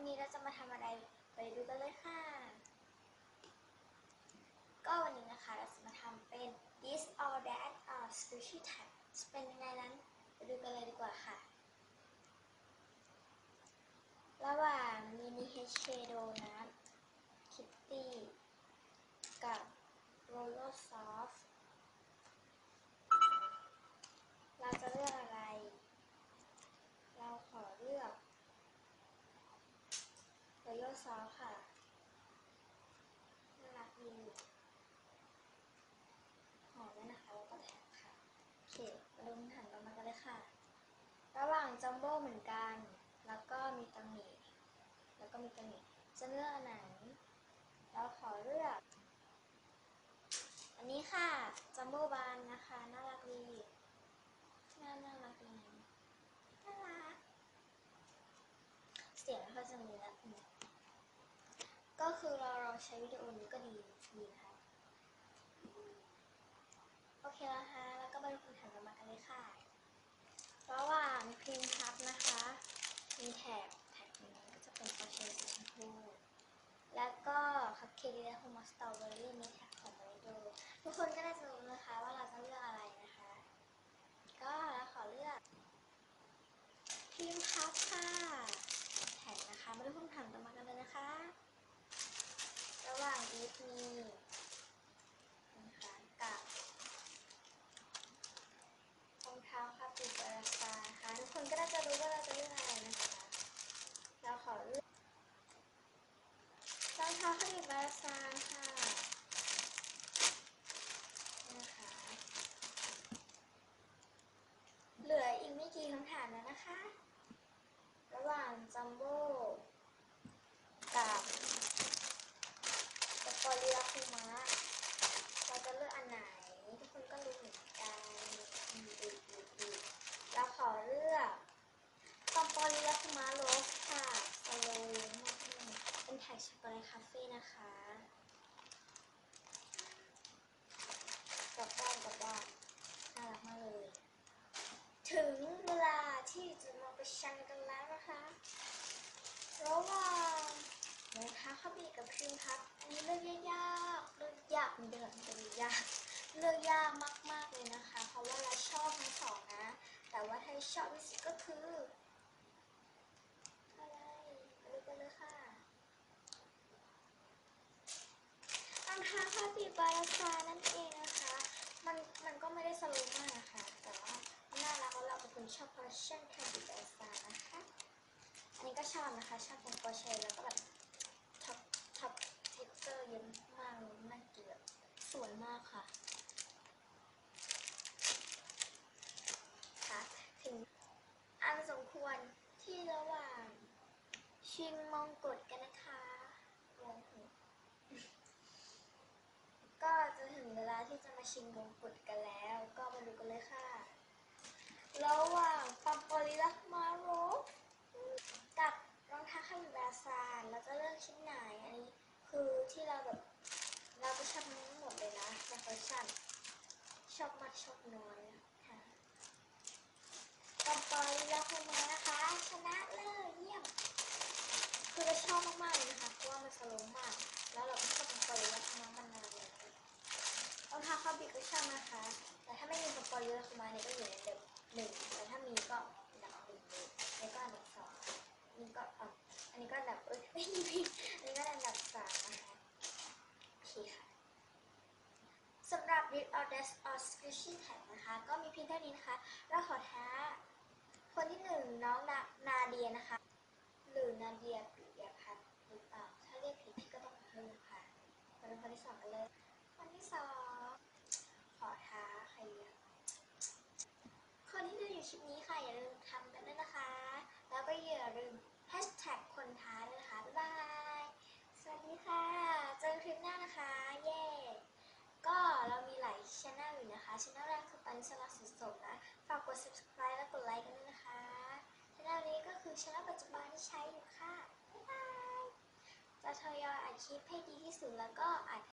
วันนี้เราจะมาทำอะไรไปดูกันเลยค่ะ ก็วันนี้นะคะเราจะมาทำเป็น this or that or squishy type เป็นยังไงนั้นไปดูกันเลยดีกว่าค่ะ ระหว่างมินิเฮชเชโดนะ เลอร์ซอค่ะ น่ารักดีหอมด้วยนะคะ แล้วก็แถมค่ะ โอเคมาดูคำถามต่อมากันเลยค่ะ ระหว่างจัมโบ้เหมือนกัน แล้วก็มีตังหมี่แล้วก็มีตังหมี่จะเลือกอันไหน เราขอเลือก อันนี้ค่ะ จัมโบ้บานนะคะ น่ารักดีน่าน่ารักดีน่ารักเสียงไม่ค่อยจะมีแล้ว ก็คือเราเราใช้วิดีโอนี้ก็ดีดีนะคะโอเคแล้วค่ะแล้วก็ไปดูคำถามต่อมากันเลยค่ะระหว่างครีมพ์ทับนะคะ มีแถบแถบนี้ก็จะเป็นปอเชสีชมพูแล้วก็คัพเค้กและโฮมสตรอเบอรี่มีแถบของมาริโดทุกคนก็น่าจะรู้นะคะว่าเราจะเลือกอะไรนะคะ ก็เราขอเลือกครีมพ์ทับค่ะแถบนะคะมาดูคำถามต่อมากันเลยนะคะ หว่างอีฟมีนะคะกับรองเท้าคาปิบาราซาค่ะทุกคนก็น่าจะรู้ว่าเราจะเลือกอะไรนะคะเราขอเลือกรองเท้าคาปิบาราซาค่ะ เหลืออีกไม่กี่คำถามแล้วนะคะ ระหว่างจัมโบ้กับสปอริลาคุมะเราจะเลือกอันไหน ทุกคนก็รู้เหมือนกันอืมอืมอืมอืมเราขอเลือกสปอริลาคุมะโรสค่ะสโลว์มากเลยเป็นแท็กช็อกโกแลตคาเฟ่นะคะกลับบ้านกลับบ้านน่ารักมากเลย ถึงเวลาที่จะมาประชันกันแล้วนะคะ ระหว่างนะคะข้าวบีกับครีมพับอันนี้เลือกยากเลือกยากมันเดือดเป็นยากเลือกยากมากๆเลยนะคะ เพราะว่าเราชอบทั้งสองนะ แต่ว่าถ้าชอบที่สุดก็คืออะไรมาดูกันเลยค่ะรองเท้าคาปิบาราซานั่นเองนะคะ มันมันก็ไม่ได้สโลว์มากนะคะแต่ว่าน่ารักแล้วเราเป็นคนชอบคอ ชอบนะคะ ชอบตรงโปรเช่แล้วก็แบบท็อปท็อปเท็กเจอร์เยอะมากเลยน่ากินแบบสวยมากค่ะค่ะถึงอันสมควรที่ระหว่างชิงมงกุฎกันนะคะมงกุฎก็จะถึงเวลาที่จะมาชิงมงกุฎกันแล้ว ก็มาดูกันเลยค่ะหว่างปัมโปลิลักมาโรกับรองเท้าคาบิบา ราจะเลือกชิ้นไหนอันนี้คือที่เราแบบเราก็ชอบทั้งหมดเลยนะในคอลเลคชันชอบมากชอบน้อยค่ะปัมโปลิลักมานะคะ ชนะเลยเยี่ยม คือเราชอบมากๆเลยนะคะเพราะว่ามันสโลว์มาก แล้วเราก็ชอบปัมโปลิลักมามานานเลยรองเท้าคาบิก็ชอบนะคะ แต่ถ้าไม่มีปัมโปลิลักมาเนี่ยก็อยู่ในอันดับหนึ่งแต่ถ้ามีก็ นนี้ก็อันดับเอ้ยไม่ผิดอันนี้ก็อันดับสามนะคะโอเคค่ะสำหรับ Read or Dash or Squishy Tag นะคะ ก็มีเพียงเท่านี้นะคะเราขอท้า คนที่หนึ่งน้องนานาเดียนะคะ หรือนาเดียปิยพัฒน์หรือเปล่า ถ้าเรียกผิดพี่ก็ต้องขอโทษค่ะมาดูคนที่สองกันเลย คนที่สองขอท้าใครอะคนที่ดูอยู่คลิปนี้ค่ะ อย่าลืมทำกันด้วยนะคะ แล้วก็อย่าลืมแฮชแท็กคนท้าด้วยนะคะ บ๊ายบาย สวัสดีค่ะ เจอกันคลิปหน้านะคะ เย้ ก็เรามีหลายช anel อยู่ นะคะช anel แรกคือปันสลาสุดสมนะ ฝากกด subscribe และกดไลค์กันด้วยนะคะช anel นี้ก็คือช anel ปัจจุบันที่ใช้อยู่ค่ะ บ๊ายบาย จะทยอยอัดคลิปให้ดีที่สุดแล้วก็อัด